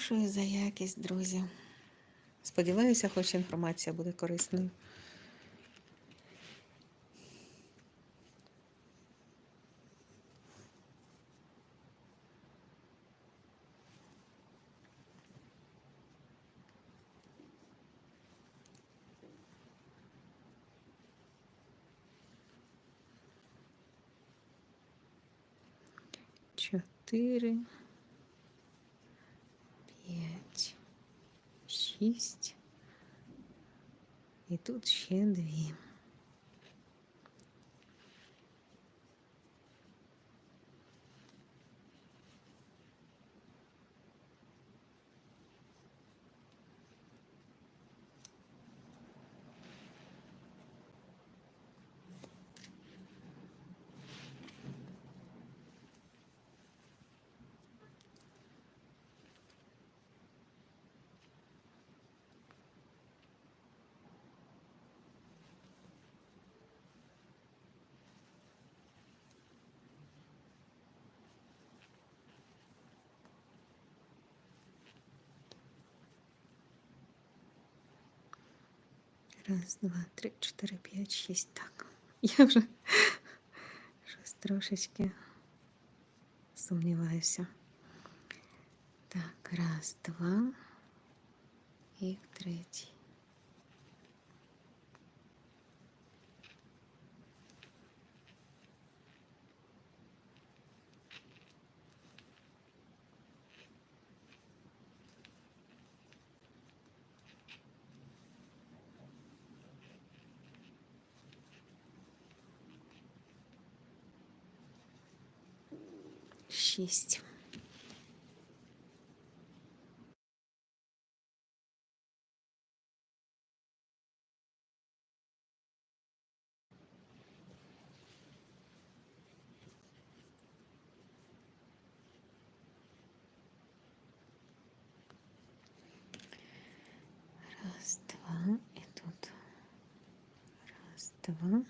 Перепрошую за якість, друзі. Сподіваюся, хоч інформація буде корисною. Чотири, п'ять, шість. І тут ще дві. Раз, два, три, чотири, п'ять, шість. Так. Я вже щось трошечки сумніваюся. Так, раз, два і третій. Шість. Раз, два, і тут. Раз, два.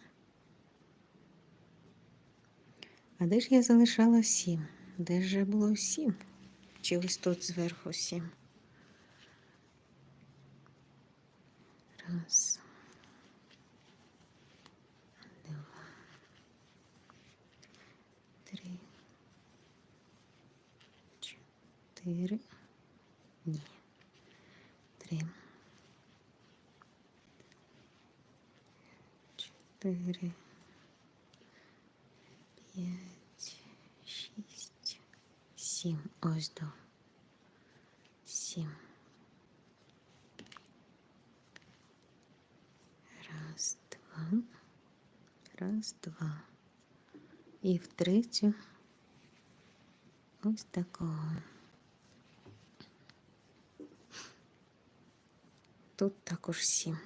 А де ж я залишала сім? Де ж було сім? Чи ось тут зверху сім? Раз. Два. Три. Чотири. Ні. Три. Чотири. П'ять, Сім ось до Сім. Раз, два, раз, два. І в втретю ось такого. Тут також сім.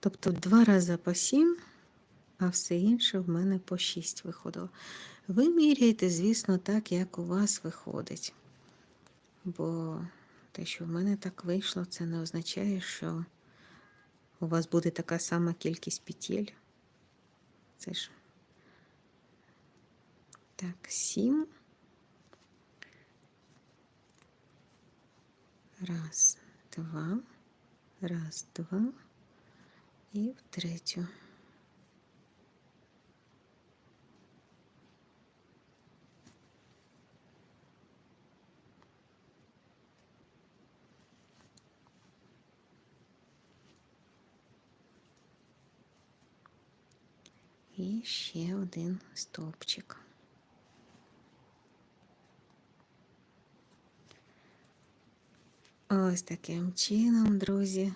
Тобто два рази по сім, а все інше в мене по шість виходило. Ви міряєте, звісно, так, як у вас виходить. Бо те, що в мене так вийшло, це не означає, що у вас буде така сама кількість петель. Це ж так, 7. Раз, два, раз, два і в третю. І ще один стовпчик. Ось таким чином, друзі,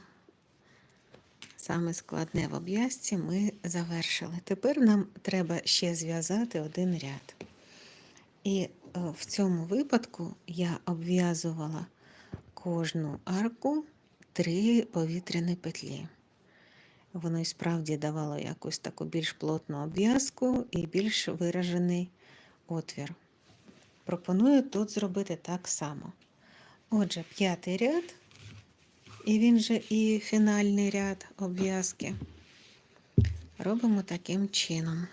саме складне в обв'язці ми завершили. Тепер нам треба ще зв'язати один ряд. І е, в цьому випадку я обв'язувала кожну арку три повітряні петлі. Воно і справді давало якусь таку більш плотну обв'язку і більш виражений отвір. Пропоную тут зробити так само. Отже, п'ятий ряд, і він же і фінальний ряд обв'язки робимо таким чином.